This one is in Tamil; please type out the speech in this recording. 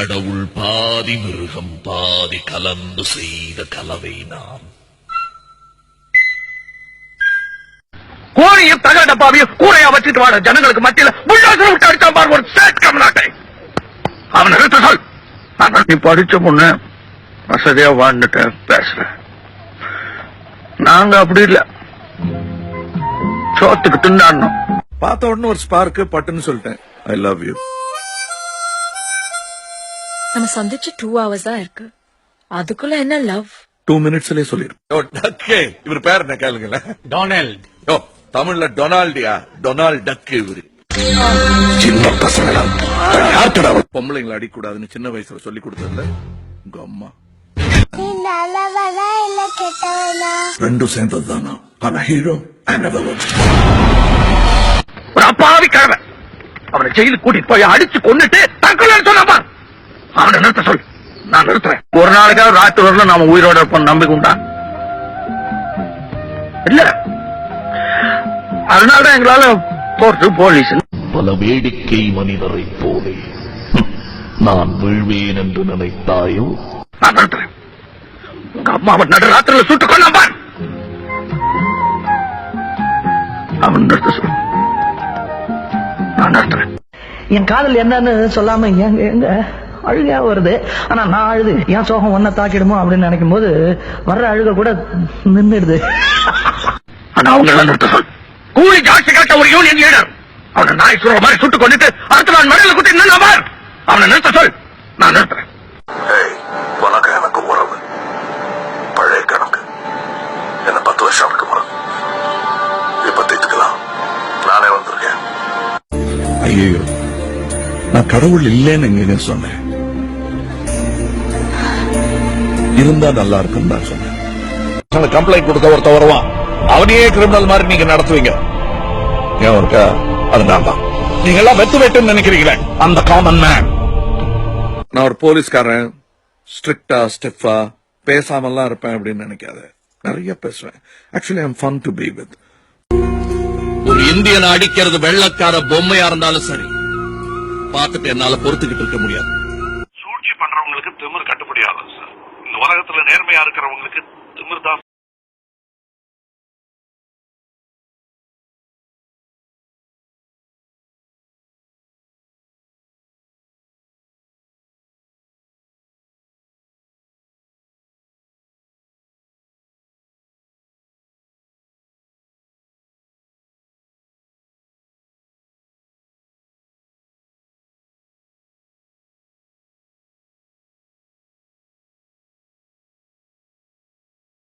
கடவுள் பாதி மிருகம் பாதி கலந்து செய்த கலவை நான் கோழியும் தகர டப்பாவையும் கூரையா வச்சுட்டு வாட. ஜனங்களுக்கு மத்தியில புல்லாசம் விட்டு அடிச்சான் பாரு ஒரு சேட் கமலாட்டை அவன் நிறுத்த சொல். நீ படிச்ச பொண்ணு வசதியா வாழ்ந்துட்ட பேசுறேன் நாங்க அப்படி இல்ல. சோத்துக்கு திண்டாடணும். பார்த்த உடனே ஒரு ஸ்பார்க் பட்டுன்னு சொல்லிட்டேன். ஐ லவ் யூ நம்ம சந்திச்சு டூ ஹவர்ஸ் தான் இருக்கு. அதுக்குள்ள என்ன லவ் டூ மினிட்ஸ்லயே டக்கே. இவர் பேர் என்ன கேளுங்களேன் டொனால்ட். யோ தமிழ்ல டொனால்டியா? டொனால்ட் டக்கு இவரு. சின்ன பசங்களா? பொம்பளைங்களை அடிக்கூடாதுன்னு சின்ன வயசுல சொல்லி கொடுத்ததுல உங்க அம்மா. ரெண்டும் சேர்ந்தது தானா ஆனா ஹீரோ ஒரு அப்பாவி கிழமை அவனை ஜெயிலுக்கு கூட்டிட்டு போய் அடிச்சு கொன்னுட்டு தற்கொலை சொன்னப்பா. அவனை நிறுத்த சொல். நான் நிறுத்துறேன். ஒரு நாளைக்காவது ராத்திரி வரல நாம உயிரோட இருப்போம் நம்பிக்கை உண்டா? இல்ல. அதனாலதான் எங்களால போர்ட்டு போலீஸ் பல வேடிக்கை மனிதரைப் போலே. நான் வீழ்வேன் என்று நினைத்தாயோ? நான் நிறுத்துறேன். உங்க அம்மாவை நடு ராத்திரில சுட்டு கொண்டான் அவன் நிறுத்த சொல். நான் நிறுத்துறேன். என் காதல் என்னன்னு சொல்லாம எங்க எங்க அழுகையா வருது. ஆனா நான் அழுது என் சோகம் ஒன்ன தாக்கிடுமோ? அப்படின்னு நினைக்கும் போது வர்ற அழுக கூட நின்றுடுது கூலி ஜாஸ்தி கேட்ட ஒரு யூனியன் லீடர் அவனை நாய் சுடுற மாதிரி சுட்டு கொண்டுட்டு அடுத்த நாள் மழையில குத்தி நின்று பார். அவனை நிறுத்த சொல். நான் நிறுத்துறேன். உனக்கு எனக்கு உறவு. பழைய கணக்கு. என்ன பத்து வருஷம் இருக்குமா இப்ப தீர்த்துக்கலாம். நானே வந்திருக்கேன். ஐயோ நான் கடவுள் இல்லைன்னு சொன்னேன். இருந்தா நல்லா இருக்கும் சொன்னேன். கம்ப்ளைண்ட் கொடுக்க ஒருத்த வருவான். அவனையே கிரிமினல் மாதிரி நீங்க நடத்துவீங்க. ஏன் இருக்கா அது நான் தான். நீங்க எல்லாம் வெத்து வெட்டுன்னு நினைக்கிறீங்களே? அந்த காமன் மேன் நான் ஒரு போலீஸ்காரன். ஸ்ட்ரிக்டா ஸ்டெஃபா பேசாமலாம் இருப்பேன் அப்படின்னு நினைக்காத. நிறைய பேசுவேன். Actually I'm fun to be with ஒரு இந்தியனை அடிக்கிறது வெள்ளக்கார பொம்மையா இருந்தாலும் சரி. பார்த்துட்டு என்னால பொறுத்துக்கிட்டு இருக்க முடியாது. சூழ்ச்சி பண்றவங்களுக்கு திமிர் கட்டுப்படியாகும் உலகத்துல நேர்மையா இருக்கிறவங்களுக்கு திமிர்தான்